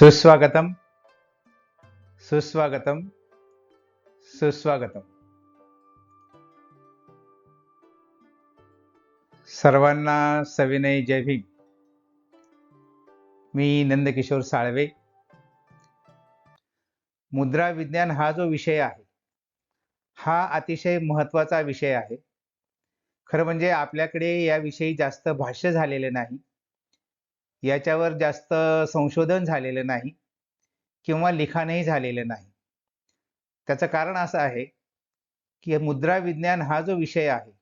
सुस्वागतम। सुस्वागतम। सुस्वागतम। सर्वांना सविनय जय भीम. मी नंदकिशोर साळवे. मुद्रा विज्ञान हा जो विषय आहे हा अतिशय महत्त्वाचा विषय आहे. खरं म्हणजे आपल्याकडे याविषयी जास्त भाष्य झालेले नाही. याच्यावर जास्त संशोधन झालेलं नाही किंवा लिखाणही झालेलं नाही. त्याचं कारण असं आहे की मुद्रा विज्ञान हा जो विषय आहे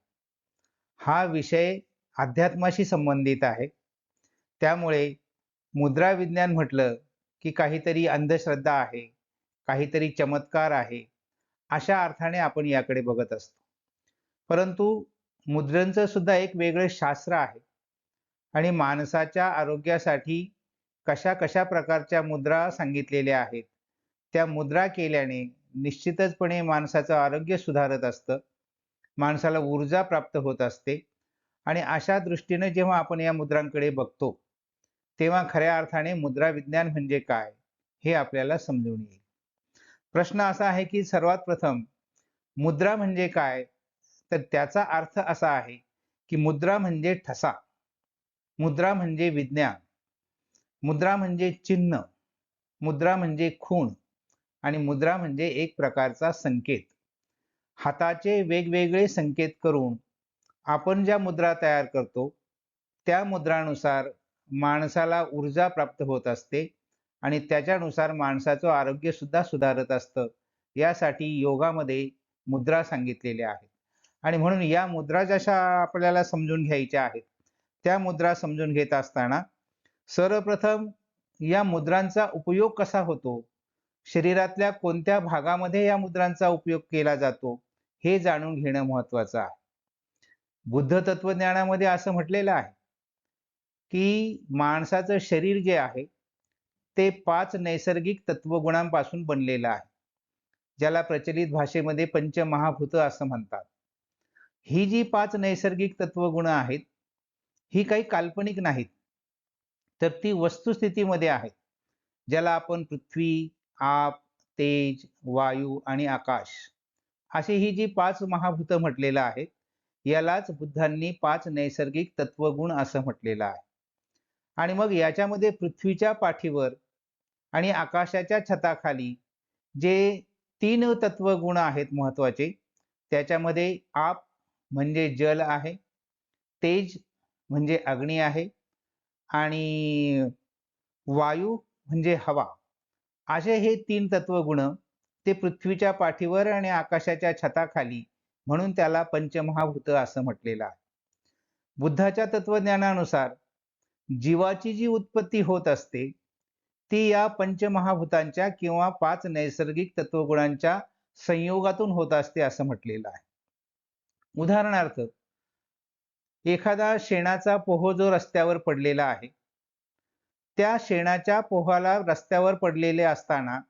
हा विषय अध्यात्माशी संबंधित आहे. त्यामुळे मुद्रा विज्ञान म्हटलं की काहीतरी अंधश्रद्धा आहे काहीतरी चमत्कार आहे अशा अर्थाने आपण याकडे बघत असतो. परंतु मुद्रांचं सुद्धा एक वेगळं शास्त्र आहे. आणि माणसाच्या आरोग्यासाठी कशा कशा प्रकारच्या मुद्रा सांगितलेल्या आहेत? त्या मुद्रा केल्याने निश्चितचपणे माणसाचं आरोग्य सुधारत असतं. माणसाला ऊर्जा प्राप्त होत असते. आणि अशा दृष्टीने जेव्हा आपण या मुद्रांकडे बघतो तेव्हा खऱ्या अर्थाने मुद्रा विज्ञान म्हणजे काय हे आपल्याला समजून येईल. प्रश्न असा आहे की सर्वात प्रथम मुद्रा म्हणजे काय? तर त्याचा अर्थ असा आहे की मुद्रा म्हणजे ठसा. मुद्रा म्हणजे विज्ञान. मुद्रा म्हणजे चिन्ह. मुद्रा म्हणजे खूण. आणि मुद्रा म्हणजे एक प्रकारचा संकेत. हाताचे वेगवेगळे संकेत करून आपण ज्या मुद्रा तयार करतो त्या मुद्रानुसार माणसाला ऊर्जा प्राप्त होत असते आणि त्याच्यानुसार माणसाचं आरोग्य सुद्धा सुधारत असतं. यासाठी योगामध्ये मुद्रा सांगितलेल्या आहेत. आणि म्हणून या मुद्रा जशा आपल्याला समजून घ्यायच्या आहेत त्या मुद्रा समजून घेत असताना सर्वप्रथम या मुद्रांचा उपयोग कसा होतो? शरीरातल्या कोणत्या भागामध्ये या मुद्रांचा उपयोग केला जातो? हे जाणून घेणं महत्वाचं आहे. बुद्ध तत्वज्ञानामध्ये असं म्हटलेलं आहे की माणसाचं शरीर जे आहे ते पाच नैसर्गिक तत्वगुणांपासून बनलेलं आहे ज्याला प्रचलित भाषेमध्ये पंचमहाभूत असं म्हणतात. ही जी पाच नैसर्गिक तत्वगुण आहेत ही काही काल्पनिक नाहीत. तर ती वस्तुस्थितीमध्ये आहेत. ज्याला आपण पृथ्वी आप तेज वायू आणि आकाश अशी ही जी पाच महाभूत म्हटलेलं आहे यालाच बुद्धांनी पाच नैसर्गिक तत्वगुण असं म्हटलेलं आहे. आणि मग याच्यामध्ये पृथ्वीच्या पाठीवर आणि आकाशाच्या छताखाली जे तीन तत्वगुण आहेत महत्त्वाचे त्याच्यामध्ये आप म्हणजे जल आहे तेज म्हणजे अग्नी आहे आणि वायू म्हणजे हवा. असे हे तीन तत्वगुण ते पृथ्वीच्या पाठीवर आणि आकाशाच्या छताखाली म्हणून त्याला पंचमहाभूत असं म्हटलेलं आहे. बुद्धाच्या तत्वज्ञानानुसार जीवाची जी उत्पत्ती होत असते ती या पंचमहाभूतांच्या किंवा पाच नैसर्गिक तत्वगुणांच्या संयोगातून होत असते असं म्हटलेलं आहे. उदाहरणार्थ एखादा शेणाचा पोह जो रस्त्यावर पडलेला आहे त्या शेणाच्या पोहाला रस्त्यावर पडलेले असताना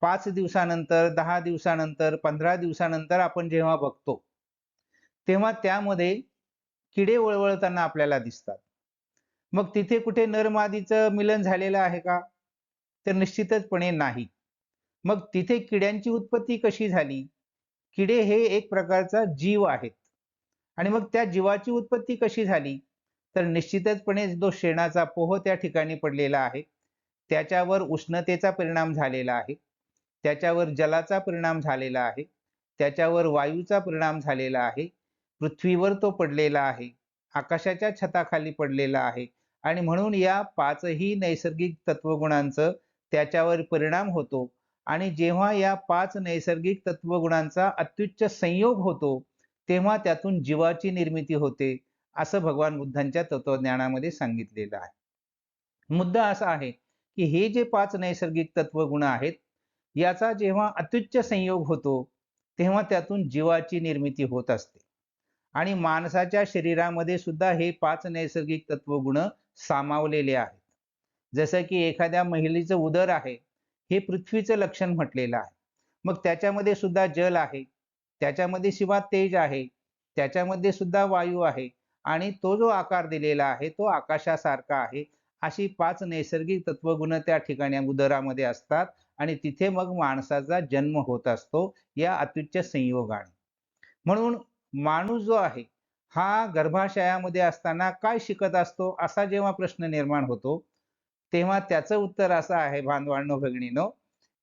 पाच दिवसानंतर दहा दिवसानंतर पंधरा दिवसानंतर आपण जेव्हा बघतो तेव्हा त्यामध्ये किडे वळवळताना आपल्याला दिसतात. मग तिथे कुठे नरमादीचं मिलन झालेलं आहे का? तर निश्चितचपणे नाही. मग तिथे किड्यांची उत्पत्ती कशी झाली? किडे हे एक प्रकारचा जीव आहेत. आणि मग त्या जीवाची उत्पत्ती कशी झाली? तर निश्चितचपणे जो शेणाचा पोह त्या ठिकाणी पडलेला आहे त्याच्यावर उष्णतेचा परिणाम झालेला आहे त्याच्यावर जलाचा परिणाम झालेला आहे त्याच्यावर वायूचा परिणाम झालेला आहे पृथ्वीवर तो पडलेला आहे आकाशाच्या छताखाली पडलेला आहे आणि म्हणून या पाचही नैसर्गिक तत्वगुणांचं त्याच्यावर परिणाम होतो आणि जेव्हा या पाच नैसर्गिक तत्वगुणांचा अत्युच्च संयोग होतो तेव्हा त्यातून जीवाची निर्मिती होते असं भगवान बुद्धांच्या तत्वज्ञानामध्ये सांगितलेलं आहे. मुद्दा असा आहे की हे जे पाच नैसर्गिक तत्व गुण आहेत याचा जेव्हा अत्युच्च संयोग होतो तेव्हा त्यातून जीवाची निर्मिती होत असते. आणि माणसाच्या शरीरामध्ये सुद्धा हे पाच नैसर्गिक तत्वगुण सामावलेले आहेत. जसं की एखाद्या महिलेचं उदर आहे हे पृथ्वीचं लक्षण म्हटलेलं आहे. मग त्याच्यामध्ये सुद्धा जल आहे त्याच्यामध्ये शिवा तेज आहे. त्याच्यामध्ये सुद्धा वायू आहे. आणि तो जो आकार दिलेला आहे तो आकाशासारखा आहे. अशी पाच नैसर्गिक तत्वगुण त्या ठिकाणी उदरामध्ये असतात आणि तिथे मग माणसाचा जन्म होत असतो या अत्युच्च संयोगाने. म्हणून माणूस जो आहे हा गर्भाशयामध्ये असताना काय शिकत असतो असा जेव्हा प्रश्न निर्माण होतो तेव्हा त्याचं उत्तर असं आहे बांधवांनो भगिनीनो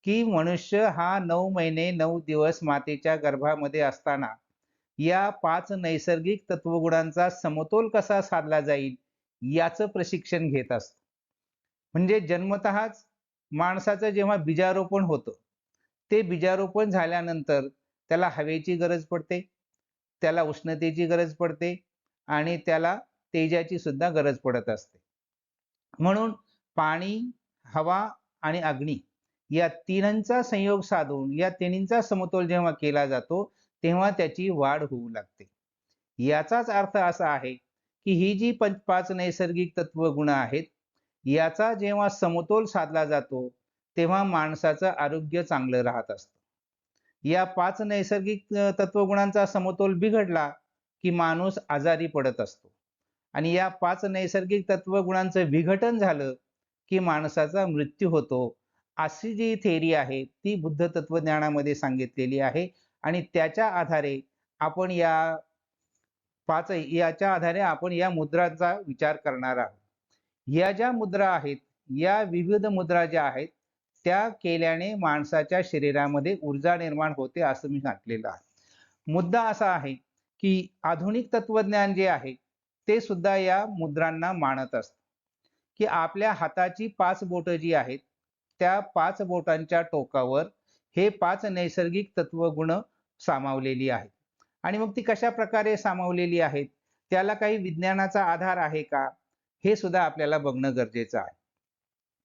की मनुष्य हा नऊ महिने नऊ दिवस मातेच्या गर्भामध्ये असताना या पाच नैसर्गिक तत्वगुणांचा समतोल कसा साधला जाईल याचं प्रशिक्षण घेत असत. म्हणजे जन्मतःच माणसाचं जेव्हा बीजारोपण होतं ते बीजारोपण झाल्यानंतर त्याला हवेची गरज पडते त्याला उष्णतेची गरज पडते आणि त्याला तेजाची सुद्धा गरज पडत असते. म्हणून पाणी हवा आणि अग्नी या तिन्हांचा संयोग साधून या तिन्हींचा समतोल जेव्हा केला जातो तेव्हा त्याची वाढ होऊ लागते. याचाच अर्थ असा आहे की ही जी पंच पाच नैसर्गिक तत्व गुण आहेत याचा जेव्हा समतोल साधला जातो तेव्हा माणसाचं आरोग्य चांगलं राहत असतं. या पाच नैसर्गिक तत्वगुणांचा समतोल बिघडला की माणूस आजारी पडत असतो. आणि या पाच नैसर्गिक तत्वगुणांचं विघटन झालं की माणसाचा मृत्यू होतो अशी जी थेरी आहे ती बुद्ध तत्वज्ञानामध्ये सांगितलेली आहे. आणि त्याच्या आधारे आपण या पाच याच्या आधारे आपण या मुद्रांचा विचार करणार आहोत. या ज्या मुद्रा आहेत या विविध मुद्रा ज्या आहेत त्या केल्याने माणसाच्या शरीरामध्ये ऊर्जा निर्माण होते असं मी म्हटलेलं आहे. मुद्दा असा आहे की आधुनिक तत्वज्ञान जे आहे ते सुद्धा या मुद्रांना मानत असत. की आपल्या हाताची पाच बोटं जी आहेत त्या पाच बोटांच्या टोकावर हे पाच नैसर्गिक तत्वगुण सामावलेली आहेत. आणि मग ती कशा प्रकारे सामावलेली आहेत? त्याला काही विज्ञानाचा आधार आहे का? हे सुद्धा आपल्याला बघणं गरजेचं आहे.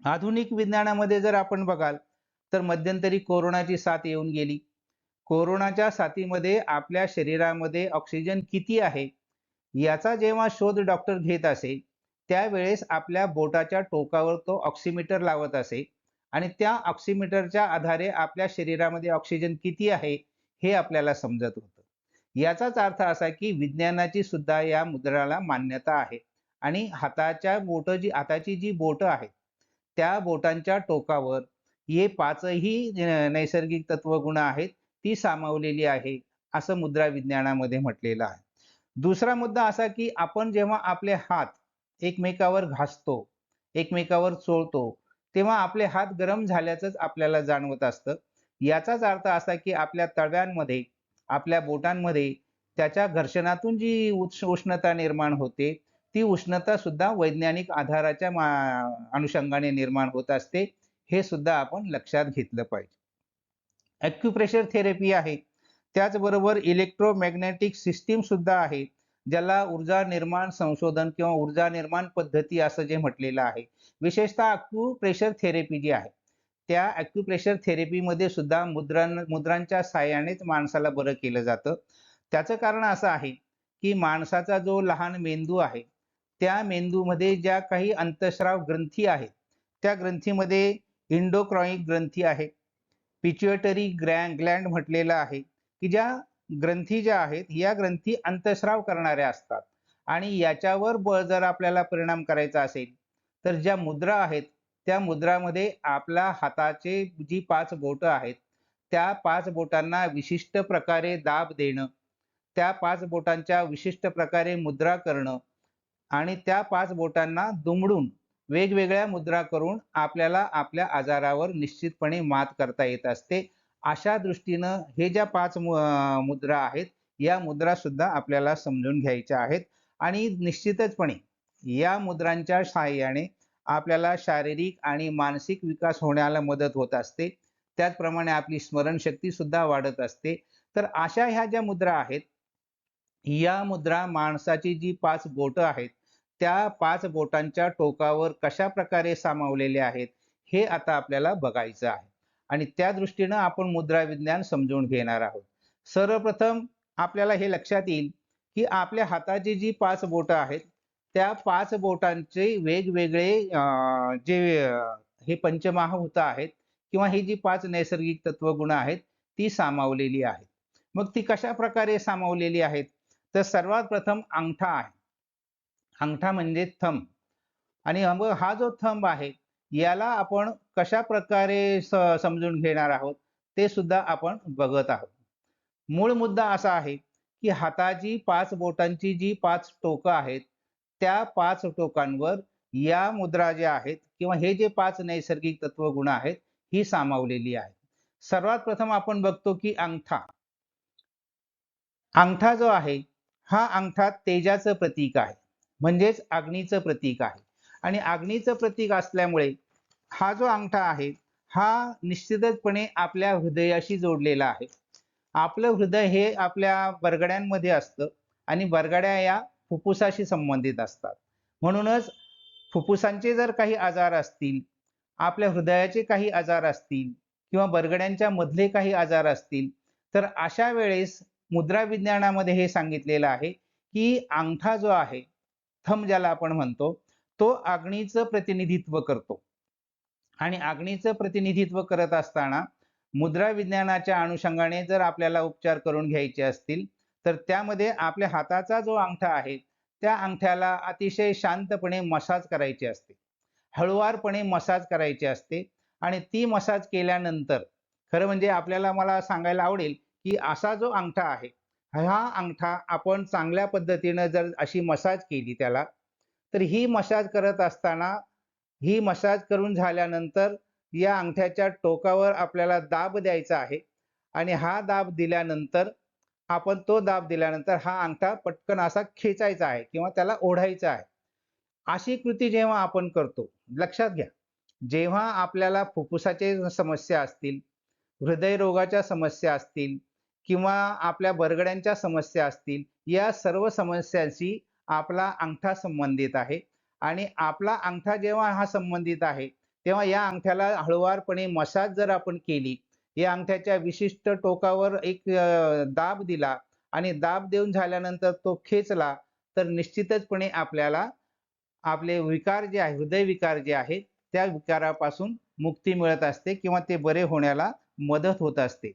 आधुनिक विज्ञानामध्ये जर आपण बघाल तर मध्यंतरी कोरोनाची साथ येऊन गेली. कोरोनाच्या साथीमध्ये आपल्या शरीरामध्ये ऑक्सिजन किती आहे? याचा जेव्हा शोध डॉक्टर घेत असे त्यावेळेस आपल्या बोटाच्या टोकावर तो ऑक्सिमीटर लावत असे. आणि त्या ऑक्सिमीटरच्या आधारे आपल्या शरीरामध्ये ऑक्सिजन किती आहे हे आपल्याला समजत होतं. याचाच अर्थ असा की विज्ञानाची सुद्धा या मुद्राला मान्यता आहे. आणि हाताच्या बोट जी हाताची जी बोट आहेत त्या बोटांच्या टोकावर हे पाचही नैसर्गिक तत्वगुण आहेत ती सामावलेली आहे असं मुद्रा विज्ञानामध्ये म्हटलेलं आहे. दुसरा मुद्दा असा की आपण जेव्हा आपले हात एकमेकावर घासतो एकमेकावर चोळतो तेव्हा आपले हात गरम झाल्याचंच आपल्याला जाणवत असतं. याचाच अर्थ असा की आपल्या तळव्यांमध्ये आपल्या बोटांमध्ये त्याच्या घर्षणातून जी उष्णता निर्माण होते ती उष्णता सुद्धा वैज्ञानिक आधाराच्या अनुषंगाने निर्माण होत असते हे सुद्धा आपण लक्षात घेतलं पाहिजे. ॲक्युप्रेशर थेरपी आहे. त्याचबरोबर इलेक्ट्रोमॅग्नेटिक सिस्टीम सुद्धा आहे. ज्याला ऊर्जा निर्माण संशोधन किंवा ऊर्जा निर्माण पद्धती असं जे म्हटलेलं आहे. विशेषतः अक्युप्रेशर थेरपी जी आहे त्या अक्युप्रेशर थेरपीमध्ये सुद्धा मुद्रां मुद्रांच्या साह्यानेच माणसाला बरं केलं जातं. त्याचं कारण असं आहे की माणसाचा जो लहान मेंदू आहे त्या मेंदूमध्ये ज्या काही अंतस्राव ग्रंथी आहेत त्या ग्रंथीमध्ये इंडोक्रॉनिक ग्रंथी आहे पिच्युएटरी ग्रॅ ग्लँड म्हटलेलं आहे की ज्या ग्रंथी ज्या आहेत या ग्रंथी अंतस्राव करणाऱ्या असतात. आणि याच्यावर बळ जर आपल्याला परिणाम करायचा असेल तर ज्या मुद्रा आहेत त्या मुद्रामध्ये आपल्या हाताचे जी पाच बोट आहेत त्या पाच बोटांना विशिष्ट प्रकारे दाब देणं त्या पाच बोटांच्या विशिष्ट प्रकारे मुद्रा करणं आणि त्या पाच बोटांना दुमडून वेगवेगळ्या मुद्रा करून आपल्याला आपल्या आजारावर निश्चितपणे मात करता येत असते. अशा दृष्टीनं हे ज्या पाच मुद्रा आहेत या मुद्रा सुद्धा आपल्याला समजून घ्यायच्या आहेत. आणि निश्चितचपणे या मुद्रांच्या सहाय्याने आपल्याला शारीरिक आणि मानसिक विकास होण्याला मदत होत असते. त्याचप्रमाणे आपली स्मरणशक्ती सुद्धा वाढत असते. तर अशा ह्या ज्या मुद्रा आहेत या मुद्रा माणसाची जी पाच बोटं आहेत त्या पाच बोटांच्या टोकावर कशा प्रकारे सामावलेले आहेत हे आता आपल्याला बघायचं आहे. आणि त्या दृष्टीनं आपण मुद्रा विज्ञान समजून घेणार आहोत. सर्वप्रथम आपल्याला हे लक्षात येईल की आपल्या हाताची जी पाच बोटं आहेत त्या पाच बोटांचे वेगवेगळे जे हे पंचमहाभूत आहेत किंवा ही जी पाच नैसर्गिक तत्वगुण आहेत ती सामावलेली आहेत. मग ती कशा प्रकारे सामावलेली आहेत? तर सर्वात प्रथम अंगठा आहे. अंगठा म्हणजे थंब. आणि हा जो थंब आहे याला आपण कशा प्रकारे समजून घेणार आहोत ते सुद्धा आपण बघत आहोत. मूळ मुद्दा असा आहे की हाताची पाच बोटांची जी पाच टोकं आहेत त्या पाच टोकांवर या मुद्रा ज्या आहेत किंवा हे जे पाच नैसर्गिक तत्वगुण आहेत ही सामावलेली आहे सर्वात प्रथम आपण बघतो की अंगठा. अंगठा जो आहे हा अंगठा तेजाचं प्रतीक आहे. म्हणजेच अग्नीचं प्रतीक आहे. आणि अग्नीचं प्रतीक असल्यामुळे हा जो अंगठा आहे हा निश्चितचपणे आपल्या हृदयाशी जोडलेला आहे. आपलं हृदय हे आपल्या बरगड्यांमध्ये असतं आणि बरगड्या या फुफ्फुसाशी संबंधित असतात. म्हणूनच फुफ्फुसांचे जर काही आजार असतील आपल्या हृदयाचे काही आजार असतील किंवा बरगड्यांच्या मधले काही आजार असतील तर अशा वेळेस मुद्रा विज्ञानामध्ये हे सांगितलेलं आहे की अंगठा जो आहे थंब ज्याला आपण म्हणतो तो अग्नीचं प्रतिनिधित्व करतो. आणि अग्नीचं प्रतिनिधित्व करत असताना मुद्रा विज्ञानाच्या अनुषंगाने जर आपल्याला उपचार करून घ्यायचे असतील तर त्यामध्ये आपल्या हाताचा जो अंगठा आहे त्या अंगठ्याला अतिशय शांतपणे मसाज करायचे असते. हळुवारपणे मसाज करायचे असते आणि ती मसाज केल्यानंतर खरं म्हणजे आपल्याला मला सांगायला आवडेल की असा जो अंगठा आहे हा अंगठा आपण चांगल्या पद्धतीनं जर अशी मसाज केली त्याला तर ही मसाज करत असताना ही मसाज करून झाल्यानंतर या अंगठ्याच्या टोकावर आपल्याला दाब द्यायचा आहे. आणि हा दाब दिल्यानंतर आपण तो दाब दिल्यानंतर हा अंगठा पटकन असा खेचायचा आहे किंवा त्याला ओढायचा आहे. अशी कृती जेव्हा आपण करतो लक्षात घ्या जेव्हा आपल्याला फुफ्फुसाचे समस्या असतील हृदयरोगाच्या समस्या असतील किंवा आपल्या बरगड्यांच्या समस्या असतील या सर्व समस्यांशी आपला अंगठा संबंधित आहे. आणि आपला अंगठा जेव्हा हा संबंधित आहे तेव्हा या अंगठ्याला हळुवारपणे मसाज जर आपण केली या अंगठ्याच्या विशिष्ट टोकावर एक दाब दिला आणि दाब देऊन झाल्यानंतर तो खेचला तर निश्चितचपणे आपल्याला आपले विकार जे आहे हृदय विकार जे आहे त्या विकारापासून मुक्ती मिळत असते किंवा ते बरे होण्याला मदत होत असते.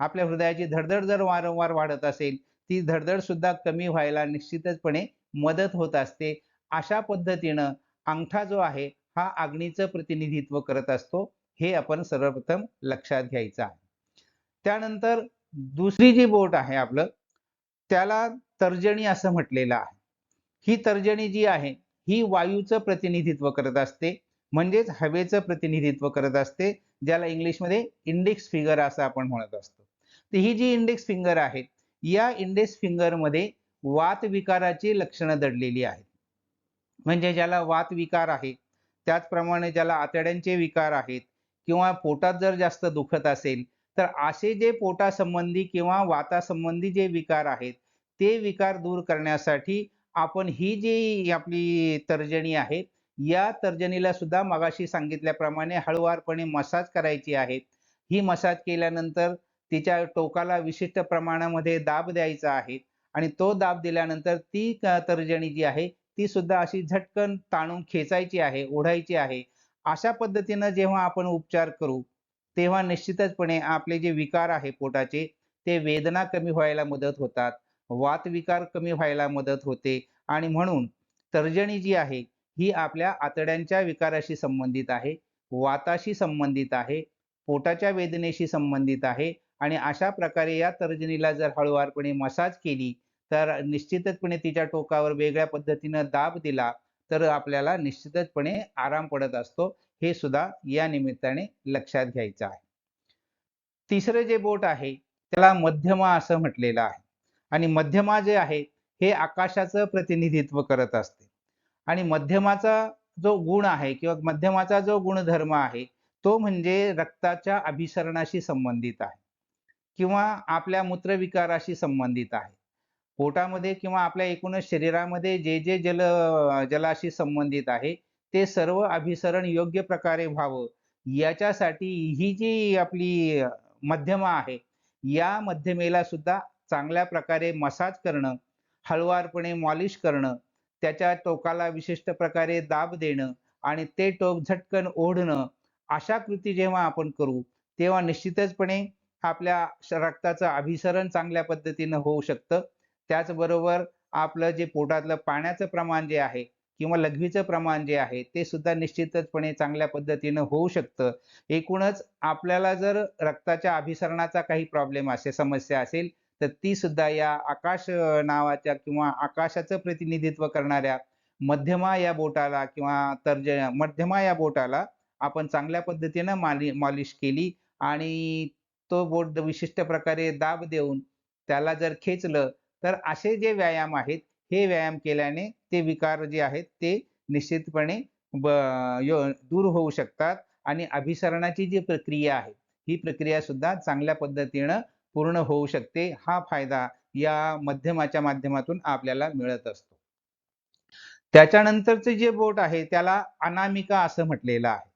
आपल्या हृदयाची धडधड जर वारंवार वाढत असेल ती धडधड सुद्धा कमी व्हायला निश्चितचपणे मदत होत असते. अशा पद्धतीनं अंगठा जो आहे हा अग्नीचं प्रतिनिधित्व करत असतो. हे आपण सर्वप्रथम लक्षात घ्यायचं आहे. त्यानंतर दुसरी जी बोट आहे आपलं त्याला तर्जनी असं म्हटलेलं आहे. ही तर्जनी जी आहे ही वायूचं प्रतिनिधित्व करत असते. म्हणजेच हवेचं प्रतिनिधित्व करत असते ज्याला इंग्लिशमध्ये इंडेक्स फिंगर असं आपण म्हणत असतो. तर ही जी इंडेक्स फिंगर आहे या इंडेक्स फिंगरमध्ये वात विकाराची लक्षणं दडलेली आहेत. म्हणजे ज्याला वात विकार आहे त्याचप्रमाणे ज्याला आतड्यांचे विकार आहेत किंवा पोटात जर जास्त दुखत असेल तर असे जे पोटासंबंधी किंवा वातासंबंधी जे विकार आहेत ते विकार दूर करण्यासाठी आपण ही जी आपली तर्जनी आहे या तर्जनीला सुद्धा मगाशी सांगितल्याप्रमाणे हळुवारपणे मसाज करायची आहे. ही मसाज केल्यानंतर तिच्या टोकाला विशिष्ट प्रमाणामध्ये दाब द्यायचा आहे आणि तो दाब दिल्यानंतर ती तर्जणी तर्जनी जी आहे ती सुद्धा अशी झटकन ताणून खेचायची आहे ओढायची आहे. अशा पद्धतीनं जेव्हा आपण उपचार करू तेव्हा निश्चितचपणे आपले जे विकार आहे पोटाचे ते वेदना कमी व्हायला मदत होतात वात विकार कमी व्हायला मदत होते आणि म्हणून तर्जनी जी आहे ही आपल्या आतड्यांच्या विकाराशी संबंधित आहे वाताशी संबंधित आहे पोटाच्या वेदनेशी संबंधित आहे आणि अशा प्रकारे या तर्जनीला जर हळूवारपणे मसाज केली तर निश्चितचपणे तिच्या टोकावर वेगळ्या पद्धतीनं दाब दिला तर आपल्याला निश्चितचपणे आराम पडत असतो. हे सुद्धा या निमित्ताने लक्षात घ्यायचं आहे. तिसरं जे बोट आहे त्याला मध्यमा असं म्हटलेलं आहे. आणि मध्यमा जे आहे हे आकाशाचं प्रतिनिधित्व करत असते. आणि मध्यमाचा जो गुण आहे किंवा मध्यमाचा जो गुणधर्म आहे तो म्हणजे रक्ताच्या अभिसरणाशी संबंधित आहे. किंवा आपल्या मूत्रविकाराशी संबंधित आहे. पोटामध्ये किंवा आपल्या एकूणच शरीरामध्ये जे जे जल जलाशी संबंधित आहे ते सर्व अभिसरण योग्य प्रकारे व्हावं. याच्यासाठी ही जी आपली मध्यमा आहे या मध्यमेला सुद्धा चांगल्या प्रकारे मसाज करणं हळवारपणे मॉलिश करणं त्याच्या टोकाला विशिष्ट प्रकारे दाब देणं आणि ते टोक झटकन ओढणं अशा कृती जेव्हा आपण करू तेव्हा निश्चितचपणे आपल्या रक्ताचं अभिसरण चांगल्या पद्धतीनं होऊ शकतं. त्याचबरोबर आपलं जे पोटातलं पाण्याचं प्रमाण जे आहे किंवा लघवीचं प्रमाण जे आहे ते सुद्धा निश्चितचपणे चांगल्या पद्धतीनं होऊ शकतं. एकूणच आपल्याला जर रक्ताच्या अभिसरणाचा काही प्रॉब्लेम असेल समस्या असेल तर ती सुद्धा या आकाश नावाच्या किंवा आकाशाचं प्रतिनिधित्व करणाऱ्या मध्यमा या बोटाला किंवा तर्ज मध्यमा या बोटाला आपण चांगल्या पद्धतीनं माली मॉलिश केली आणि तो बोट विशिष्ट प्रकारे दाब देऊन त्याला जर खेचलं तर असे जे व्यायाम आहेत हे व्यायाम केल्याने ते विकार जे आहेत ते निश्चितपणे ब दूर होऊ शकतात आणि अभिसरणाची जी प्रक्रिया आहे ही प्रक्रिया सुद्धा चांगल्या पद्धतीनं पूर्ण होऊ शकते. हा फायदा या माध्यमाच्या माध्यमातून आपल्याला मिळत असतो. त्याच्यानंतरचे जे बोट आहे त्याला अनामिका असं म्हटलेलं आहे.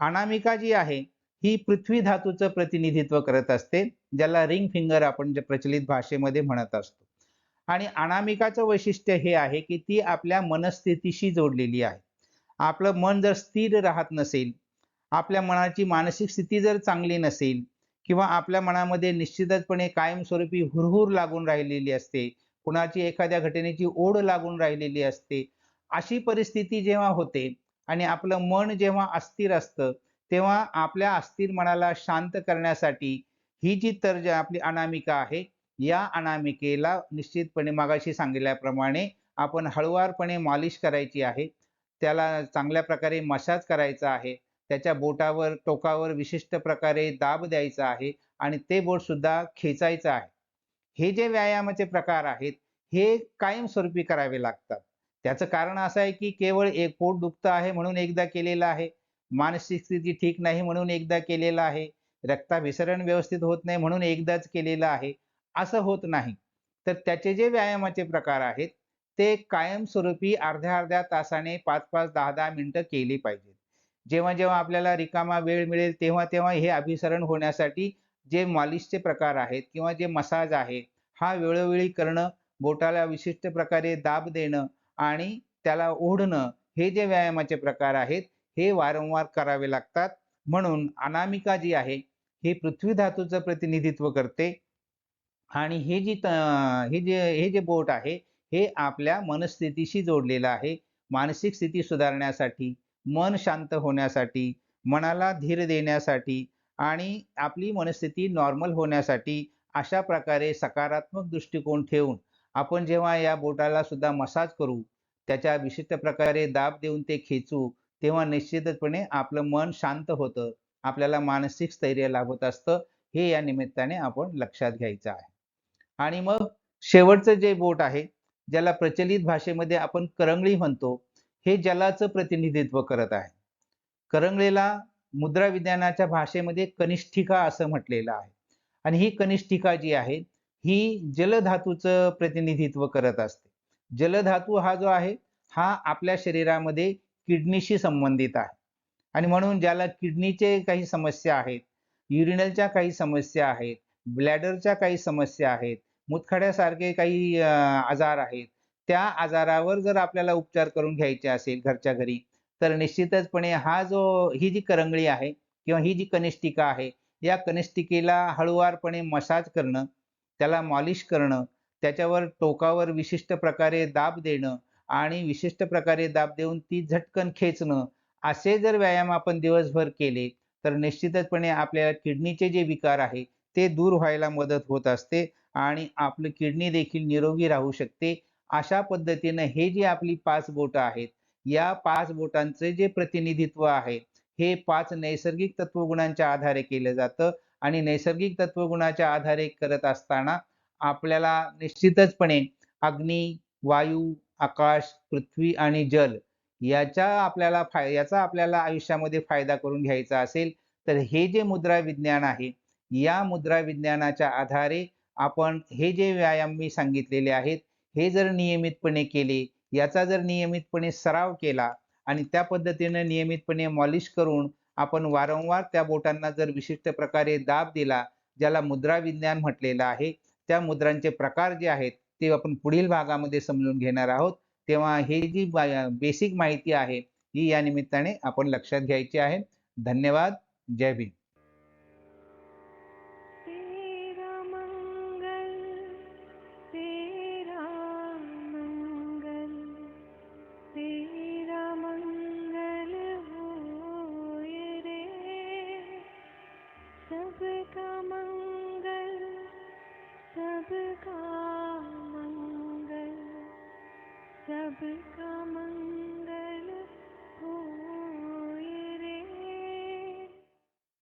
अनामिका जी आहे ही पृथ्वी धातूचं प्रतिनिधित्व करत असते ज्याला रिंग फिंगर आपण प्रचलित भाषेमध्ये म्हणत असतो. आणि अनामिकाचं वैशिष्ट्य हे आहे की ती आपल्या मनस्थितीशी जोडलेली आहे. आपलं मन जर स्थिर राहत नसेल आपल्या मनाची मानसिक स्थिती जर चांगली नसेल किंवा आपल्या मनामध्ये निश्चितचपणे कायमस्वरूपी हुरहुर लागून राहिलेली असते कुणाची एखाद्या घटनेची ओढ लागून राहिलेली असते अशी परिस्थिती जेव्हा होते आणि आपलं मन जेव्हा अस्थिर असतं तेव्हा आपल्या अस्थिर मनाला शांत करण्यासाठी ही जी तर्ज आपली अनामिका आहे या अनामिकेला निश्चितपणे मागाशी सांगितल्याप्रमाणे आपण हळुवारपणे मालिश करायची आहे. त्याला चांगल्या प्रकारे मसाज करायचा आहे. त्याच्या बोटावर टोकावर विशिष्ट प्रकारे दाब द्यायचा आहे आणि ते बोट सुद्धा खेचायचं आहे. हे जे व्यायामाचे प्रकार आहेत हे कायमस्वरूपी करावे लागतात. त्याचं कारण असं आहे की केवळ एक पोट दुखतं आहे म्हणून एकदा केलेलं आहे मानसिक स्थिती ठीक नाही म्हणून एकदा केलेलं आहे रक्ताभिसरण व्यवस्थित होत नाही म्हणून एकदाच केलेलं आहे असं होत नाही. तर त्याचे जे व्यायामाचे प्रकार आहेत ते कायमस्वरूपी अर्ध्या अर्ध्या तासाने पाच पाच दहा दहा मिनिटं केली पाहिजेत. जेव्हा जेव्हा आपल्याला रिकामा वेळ मिळेल तेव्हा तेव्हा हे अभिसरण होण्यासाठी जे मालिशचे प्रकार आहेत किंवा जे मसाज आहे हा वेळोवेळी करणं बोटाला विशिष्ट प्रकारे दाब देणं आणि त्याला ओढणं हे जे व्यायामाचे प्रकार आहेत हे वारंवार करावे लागतात. म्हणून अनामिका जी आहे हे पृथ्वी धातूचं प्रतिनिधित्व करते. आणि हे जी हे जे हे जे बोट आहे हे आपल्या मनस्थितीशी जोडलेलं आहे. मानसिक स्थिती सुधारण्यासाठी मन शांत होण्यासाठी मनाला धीर देण्यासाठी आणि आपली मनस्थिती नॉर्मल होण्यासाठी अशा प्रकारे सकारात्मक दृष्टिकोन ठेवून आपण जेव्हा या बोटाला सुद्धा मसाज करू त्याच्या विशिष्ट प्रकारे दाब देऊन ते खेचू तेव्हा निश्चितपणे आपलं मन शांत होतं. आपल्याला मानसिक स्थैर्य लाभत असतं. हे या निमित्ताने आपण लक्षात घ्यायचं आहे. आणि मग शेवटचं जे बोट आहे ज्याला प्रचलित भाषेमध्ये आपण करंगळी म्हणतो हे जलाचं प्रतिनिधित्व करत आहे. करंगळीला मुद्रा विज्ञानाच्या भाषेमध्ये कनिष्ठिका असं म्हटलेलं आहे. आणि ही कनिष्ठिका जी आहे ही जलधातूचं प्रतिनिधित्व करत असते. जलधातू हा जो आहे हा आपल्या शरीरामध्ये किडनीशी संबंधित आहे. आणि म्हणून ज्याला किडनीचे काही समस्या आहेत युरिनलच्या काही समस्या आहेत ब्लॅडरच्या काही समस्या आहेत मुतखड्यासारखे काही आजार आहेत. त्या आजारावर जर आपल्याला उपचार करून घ्यायचे असेल घरच्या घरी तर निश्चितचपणे हा जो ही जी करंगळी आहे किंवा ही जी कनिष्ठिका आहे या कनिष्ठिकेला हळुवारपणे मसाज करणं त्याला मॉलिश करणं त्याच्यावर टोकावर विशिष्ट प्रकारे दाब देणं आणि विशिष्ट प्रकारे दाब देऊन ती झटकन खेचणं असे जर व्यायाम आपण दिवसभर केले तर निश्चितचपणे आपल्या किडनीचे जे विकार आहे ते दूर व्हायला मदत होत असते. आणि आपली किडनी देखील निरोगी राहू शकते. अशा पद्धतीनं हे जी आपली पाच बोटं आहेत या पाच बोटांचे जे प्रतिनिधित्व आहे हे पाच नैसर्गिक तत्वगुणांच्या आधारे केलं जातं. आणि नैसर्गिक तत्वगुणाच्या आधारे करत असताना आपल्याला निश्चितचपणे अग्नी वायू आकाश पृथ्वी आणि जल याच्या आपल्याला फाय याचा आपल्याला आयुष्यामध्ये फायदा करून घ्यायचा असेल तर हे जे मुद्रा विज्ञान आहे या मुद्रा विज्ञानाच्या आधारे आपण हे जे व्यायाम मी सांगितलेले आहेत हे जर नियमितपणे केले याचा जर नियमितपणे सराव केला आणि त्या पद्धतीने नियमितपणे मॉलिश करून आपण वारंवार त्या बोटांना जर विशिष्ट प्रकारे दाब दिला ज्याला मुद्रा विज्ञान म्हटलेलं आहे त्या मुद्रांचे प्रकार जे आहेत ते आपण पुढील भागामध्ये समजून घेणार आहोत. तेव्हा हे जी बेसिक माहिती आहे ही या निमित्ताने आपण लक्षात घ्यायची आहे. धन्यवाद. जय भीम.